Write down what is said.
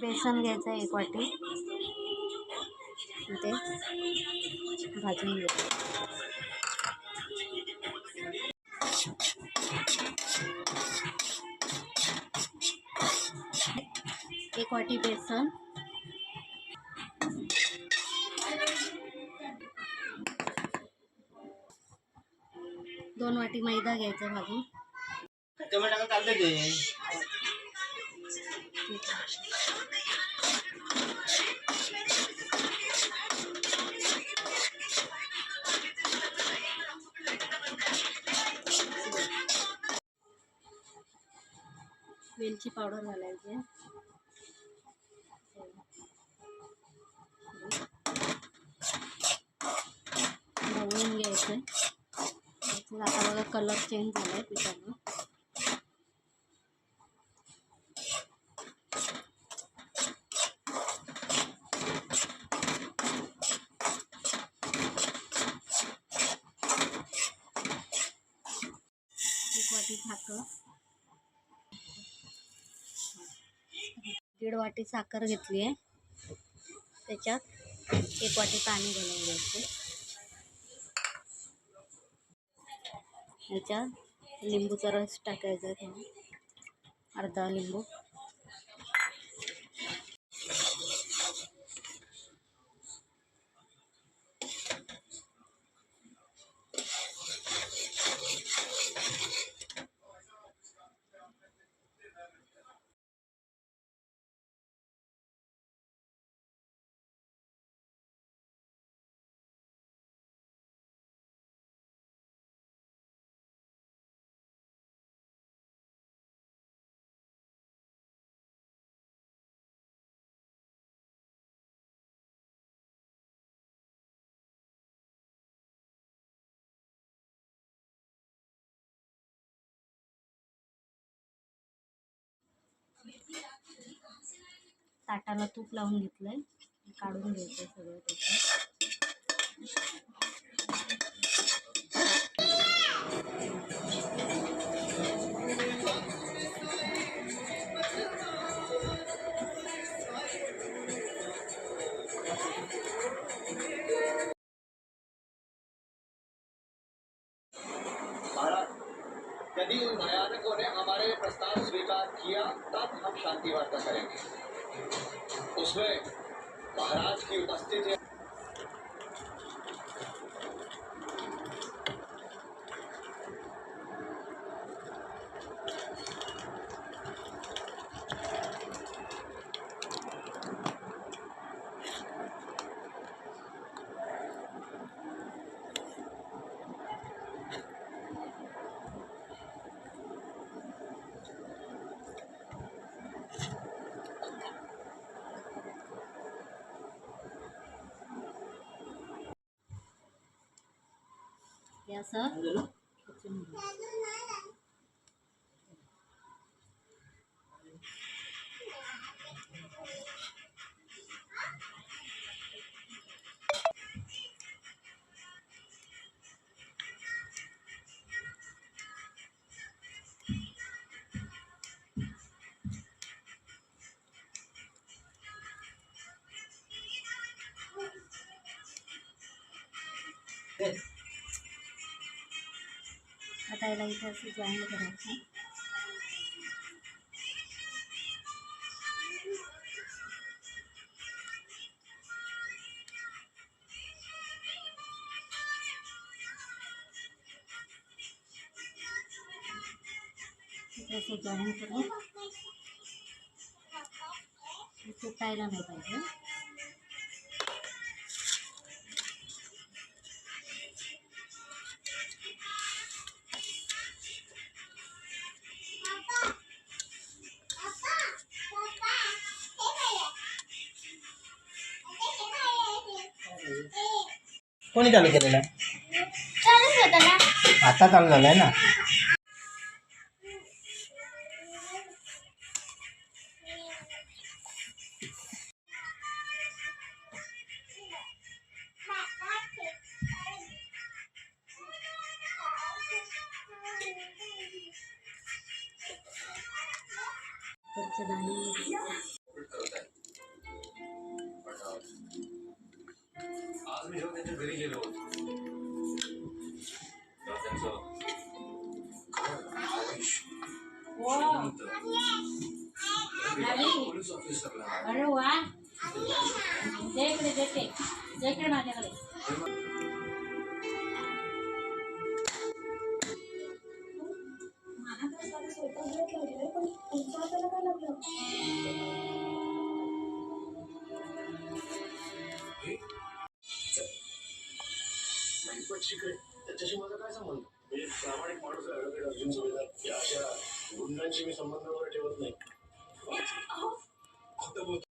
बेसन घ्यायचं एक वाटी. ते भाजून घ्यायचं एक वाटी बेसन. दोन वाटी मैदा घ्यायचा भाजून. वेलची पावडर घालायची ढवळून घ्यायचं याच्यात आता बघा कलर चेंज झाला आहे पिठाचा एक वाटी साखर दीड वाटी साखर घेतली आहे. त्याच्यात एक वाटी पाणी घालून घ्यायचं. याच्यात लिंबूचा रस टाकायचा थोडा अर्धा लिंबू. ताटाला तूप लावून घेतलंय. काढून घ्यायचं सगळं त्याचं यदि उन भयानकों ने हमारे प्रस्ताव स्वीकार किया, तब हम शांति वार्ता करेंगे। उसमें महाराज की उपस्थिति యా घ्यायचं. इथे असं जॉईन करायचं जॉईन करून तुटायला नाही पाहिजे कोणी चालू केलेलं आहे चालूच होतं ना आता चालू झालंय ना कच्चे दाणे मी जेव्हा त्यांच्या घरी गेलो तेव्हा त्यांचं घर, आयुष, श्रीमंत, झाली. पोलीस ऑफिसरला अरे वा दे इकडे देते दे इकडे माझ्याकडे माहिती शिकले त्याच्याशी माझा काय संबंध मी प्रामाणिक माणूस ऍडव्होकेट अर्जुन सुभेदार या अशा गुंडांशी मी संबंध वगैरे ठेवत नाही खोटं बोलतो